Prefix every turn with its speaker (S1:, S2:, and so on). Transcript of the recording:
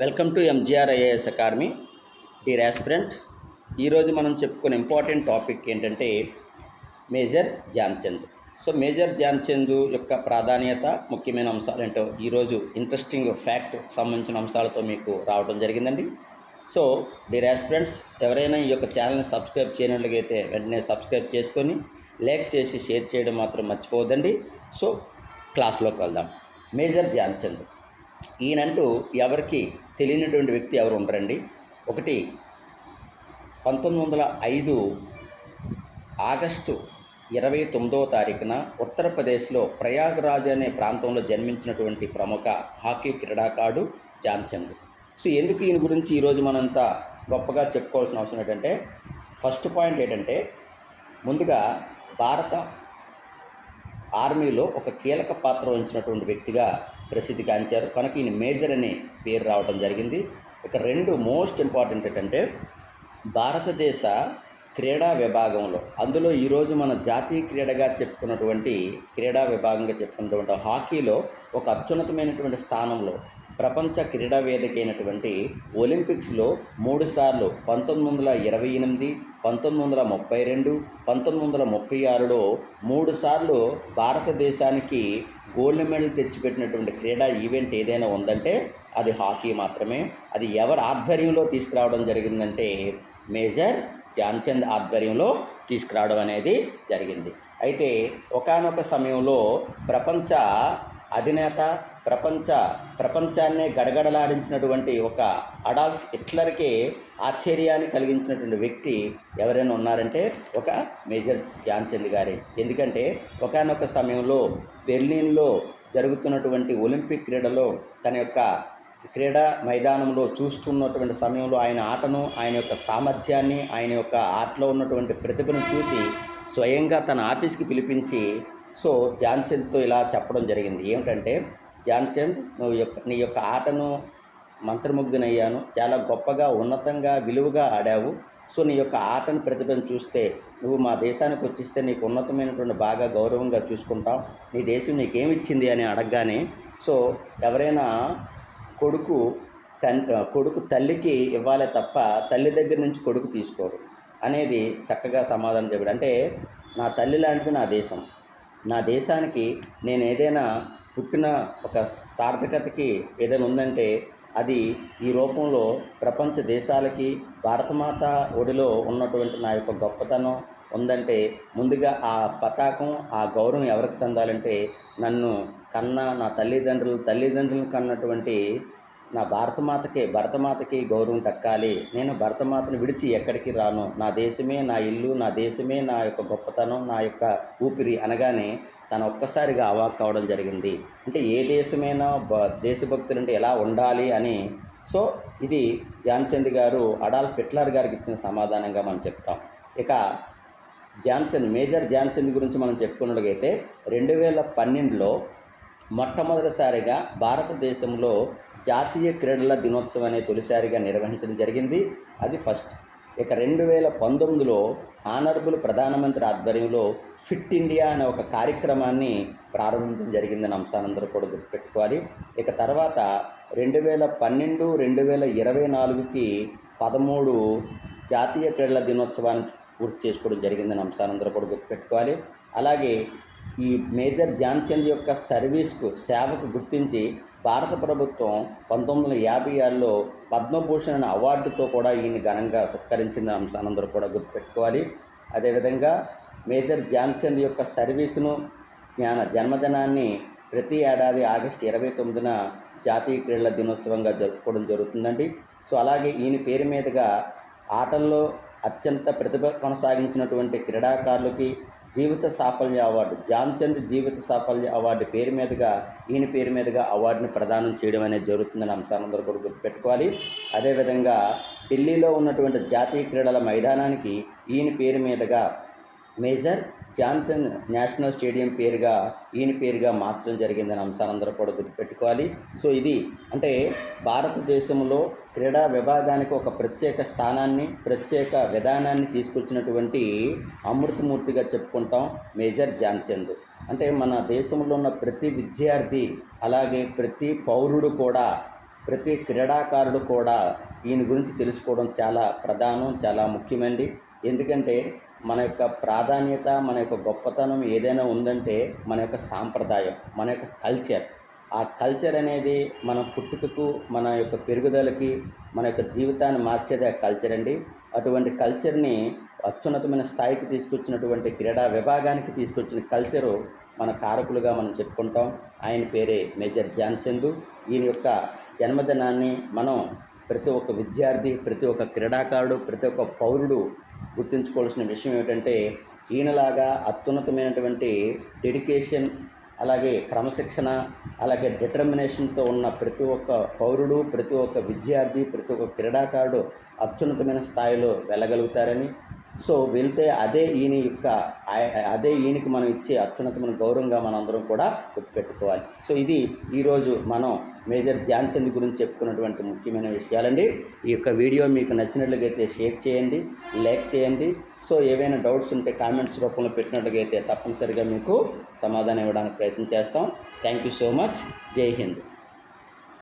S1: Welcome to MGR IAS academy dear aspirant ఈరోజు మనం చెప్పుకునే ఇంపార్టెంట్ టాపిక్ ఏంటంటే major Dhyan Chand. So major Dhyan Chand యొక్క ప్రాధాన్యత ముఖ్యమైన అంశాలు ఏంటో ఈరోజు ఇంట్రెస్టింగ్ ఫ్యాక్ట్ సంబంధించిన అంశాలతో మీకు రావడం జరిగిందండి. సో డియర్ ఆస్పిరెంట్స్ ఎవరైనా ఈ యొక్క ఛానల్ని సబ్స్క్రైబ్ చేయనట్లయితే వెంటనే సబ్స్క్రైబ్ చేసుకొని లైక్ చేసి షేర్ చేయడం మాత్రం మర్చిపోవద్దండి. సో క్లాస్లోకి వెళ్దాం. మేజర్ ధ్యాన్చంద్. ఈయనంటూ ఎవరికి తెలియనటువంటి వ్యక్తి ఎవరు ఉండరండి. ఒకటి పంతొమ్మిది వందల ఐదు ఆగస్టు ఇరవై తొమ్మిదవ తారీఖున ఉత్తరప్రదేశ్లో ప్రయాగ్రాజ్ అనే ప్రాంతంలో జన్మించినటువంటి ప్రముఖ హాకీ క్రీడాకారుడు ధ్యాన్చంద్ సో ఎందుకు ఈయన గురించి ఈరోజు మనంత గొప్పగా చెప్పుకోవాల్సిన అవసరం ఏంటంటే ఫస్ట్ పాయింట్ ఏంటంటే ముందుగా భారత ఆర్మీలో ఒక కీలక పాత్ర వహించినటువంటి వ్యక్తిగా ప్రసిద్ధిగాంచారు కనుక ఈయన మేజర్ అనే పేరు రావడం జరిగింది. ఇక రెండు మోస్ట్ ఇంపార్టెంట్ ఏంటంటే భారతదేశ క్రీడా విభాగంలో అందులో ఈరోజు మన జాతీయ క్రీడగా చెప్పుకున్నటువంటి క్రీడా విభాగంగా చెప్పుకున్నటువంటి హాకీలో ఒక అత్యున్నతమైనటువంటి స్థానంలో ప్రపంచ క్రీడా వేదిక అయినటువంటి ఒలింపిక్స్లో మూడుసార్లు పంతొమ్మిది వందల ఇరవై ఎనిమిది పంతొమ్మిది వందల ముప్పై రెండు పంతొమ్మిది వందల ముప్పై ఆరులో మూడు సార్లు భారతదేశానికి గోల్డ్ మెడల్ తెచ్చిపెట్టినటువంటి క్రీడా ఈవెంట్ ఏదైనా ఉందంటే అది హాకీ మాత్రమే. అది ఎవరి ఆధ్వర్యంలో తీసుకురావడం జరిగిందంటే మేజర్ ధ్యాన్చంద్ ఆధ్వర్యంలో తీసుకురావడం అనేది జరిగింది. అయితే ఒకానొక సమయంలో ప్రపంచ అధినేత ప్రపంచ ప్రపంచాన్నే గడగడలాడించినటువంటి ఒక అడాల్ఫ్ హిట్లర్కి ఆశ్చర్యాన్ని కలిగించినటువంటి వ్యక్తి ఎవరైనా ఉన్నారంటే ఒక మేజర్ ధ్యాన్చంద్ గారే. ఎందుకంటే ఒకానొక సమయంలో బెర్లిన్లో జరుగుతున్నటువంటి ఒలింపిక్ క్రీడలో తన యొక్క క్రీడా మైదానంలో చూస్తున్నటువంటి సమయంలో ఆయన ఆటను ఆయన యొక్క సామర్థ్యాన్ని ఆయన యొక్క ఆటలో ఉన్నటువంటి ప్రతిభను చూసి స్వయంగా తన ఆఫీస్కి పిలిపించి సో ధ్యాన్చంద్తో ఇలా చెప్పడం జరిగింది. ఏమిటంటే ధ్యాన్చంద్ నువ్వు యొక్క నీ యొక్క ఆటను మంత్రముగ్ధునయ్యాను. చాలా గొప్పగా ఉన్నతంగా విలువగా ఆడావు. సో నీ యొక్క ఆటను ప్రతిభను చూస్తే నువ్వు మా దేశానికి వచ్చిస్తే నీకు ఉన్నతమైనటువంటి బాగా గౌరవంగా చూసుకుంటాం. నీ దేశం నీకేమిచ్చింది అని అడగగానే సో ఎవరైనా కొడుకు తన్ కొడుకు తల్లికి ఇవ్వాలే తప్ప తల్లి దగ్గర నుంచి కొడుకు తీసుకోరు. అనేది చక్కగా సమాధానం చెప్పాడు. అంటే నా తల్లి లాంటిది నా దేశం. నా దేశానికి నేను ఏదైనా పుట్టిన ఒక సార్థకతకి ఏదైనా ఉందంటే అది ఈ రూపంలో ప్రపంచ దేశాలకి భారతమాత ఒడిలో ఉన్నటువంటి నా యొక్క గొప్పతనం ఉందంటే ముందుగా ఆ పతాకం ఆ గౌరవం ఎవరికి చెందాలంటే నన్ను కన్న నా తల్లిదండ్రులు తల్లిదండ్రులను కన్నటువంటి నా భారతమాతకే భరతమాతకి గౌరవం దక్కాలి. నేను భరతమాతను విడిచి ఎక్కడికి రాను. నా దేశమే నా ఇల్లు నా దేశమే నా యొక్క గొప్పతనం నా యొక్క ఊపిరి అనగానే తను ఒక్కసారిగా అవాక్ కావడం జరిగింది. అంటే ఏ దేశమైనా బ దేశభక్తులు అంటే ఎలా ఉండాలి అని. సో ఇది ధ్యాన్చంద్ గారు అడాల్ఫ్ హిట్లర్ గారికి ఇచ్చిన సమాధానంగా మనం చెప్తాం. ఇక ధ్యాన్చంద్ మేజర్ ధ్యాన్చంద్ గురించి మనం చెప్పుకున్నట్లయితే రెండు వేల పన్నెండులో మొట్టమొదటిసారిగా భారతదేశంలో జాతీయ క్రీడల దినోత్సవం అనే తొలిసారిగా నిర్వహించడం జరిగింది. అది ఫస్ట్. ఇక రెండు వేల పంతొమ్మిదిలో ఆనరబుల్ ప్రధానమంత్రి ఆధ్వర్యంలో ఫిట్ ఇండియా అనే ఒక కార్యక్రమాన్ని ప్రారంభించడం జరిగిందని అంశాలందరూ కూడా గుర్తుపెట్టుకోవాలి. ఇక తర్వాత రెండు వేల పన్నెండు రెండు వేల ఇరవై నాలుగుకి పదమూడు జాతీయ క్రీడల దినోత్సవాన్ని పూర్తి చేసుకోవడం జరిగిందని అంశాలందరూ కూడా గుర్తుపెట్టుకోవాలి. అలాగే ఈ మేజర్ ధ్యాన్చంద్ యొక్క సర్వీస్కు సేవకు గుర్తించి భారత ప్రభుత్వం పంతొమ్మిది వందల యాభై ఆరులో పద్మభూషణ్ అవార్డుతో కూడా ఈయన ఘనంగా సత్కరించిన అంశాలందరూ కూడా గుర్తుపెట్టుకోవాలి. అదేవిధంగా మేజర్ ధ్యాన్చంద్ యొక్క సర్వీసును జ్ఞాన జన్మదినాన్ని ప్రతి ఏడాది ఆగస్టు ఇరవై తొమ్మిదిన జాతీయ క్రీడల దినోత్సవంగా జరుపుకోవడం జరుగుతుందండి. సో అలాగే ఈయన పేరు మీదుగా ఆటల్లో అత్యంత ప్రతిభ కొనసాగించినటువంటి క్రీడాకారులకి జీవిత సాఫల్య అవార్డు జాన్చంద్ జీవిత సాఫల్య అవార్డు పేరు మీదుగా ఈయన పేరు మీదుగా అవార్డుని ప్రదానం చేయడం అనేది జరుగుతుందని అంశాలందరూ కూడా గుర్తుపెట్టుకోవాలి. అదేవిధంగా ఢిల్లీలో ఉన్నటువంటి జాతీయ క్రీడల మైదానానికి ఈయన పేరు మీదుగా మేజర్ జాన్సన్ నేషనల్ స్టేడియం పేరుగా ఈయన పేరుగా మార్చడం జరిగిందని అంశాలందరూ కూడా గుర్తుపెట్టుకోవాలి. సో ఇది అంటే భారతదేశంలో క్రీడా విభాగానికి ఒక ప్రత్యేక స్థానాన్ని ప్రత్యేక విధానాన్ని తీసుకొచ్చినటువంటి అమృతమూర్తిగా చెప్పుకుంటాం మేజర్ ధ్యాన్చంద్ అంటే మన దేశంలో ఉన్న ప్రతి విద్యార్థి అలాగే ప్రతి పౌరుడు కూడా ప్రతి క్రీడాకారుడు కూడా ఈయన గురించి తెలుసుకోవడం చాలా ప్రధానం చాలా ముఖ్యమండి. ఎందుకంటే మన యొక్క ప్రాధాన్యత మన యొక్క గొప్పతనం ఏదైనా ఉందంటే మన యొక్క సాంప్రదాయం మన యొక్క కల్చర్ ఆ కల్చర్ అనేది మన పుట్టుకకు మన యొక్క పెరుగుదలకి మన యొక్క జీవితాన్ని మార్చేది ఆ కల్చర్ అండి. అటువంటి కల్చర్ని అత్యున్నతమైన స్థాయికి తీసుకొచ్చినటువంటి క్రీడా విభాగానికి తీసుకొచ్చిన కల్చరు మన కారకులుగా మనం చెప్పుకుంటాం. ఆయన పేరే మేజర్ ధ్యాన్చంద్. ఈయన యొక్క జన్మదినాన్ని మనం ప్రతి ఒక్క విద్యార్థి ప్రతి ఒక్క క్రీడాకారుడు ప్రతి ఒక్క పౌరుడు గుర్తుంచుకోవాల్సిన విషయం ఏమిటంటే ఈయనలాగా అత్యున్నతమైనటువంటి డెడికేషన్ అలాగే క్రమశిక్షణ అలాగే డిటర్మినేషన్తో ఉన్న ప్రతి ఒక్క పౌరుడు ప్రతి ఒక్క విద్యార్థి ప్రతి ఒక్క క్రీడాకారుడు అత్యున్నతమైన స్థాయిలో వెళ్ళగలుగుతారని. సో వెళ్తే అదే ఈయన యొక్క అదే ఈయనకి మనం ఇచ్చే అత్యున్నతమైన గౌరవంగా మనందరం కూడా గుర్తుపెట్టుకోవాలి. సో ఇది ఈరోజు మనం మేజర్ ధ్యాన్చంద్ గురించి చెప్పుకున్నటువంటి ముఖ్యమైన విషయాలండి. ఈ యొక్క వీడియో మీకు నచ్చినట్లయితే షేర్ చేయండి లైక్ చేయండి. సో ఏవైనా డౌట్స్ ఉంటే కామెంట్స్ రూపంలో పెట్టినట్లయితే తప్పనిసరిగా మీకు సమాధానం ఇవ్వడానికి ప్రయత్నం చేస్తాం. Thank you so much. Jai Hind.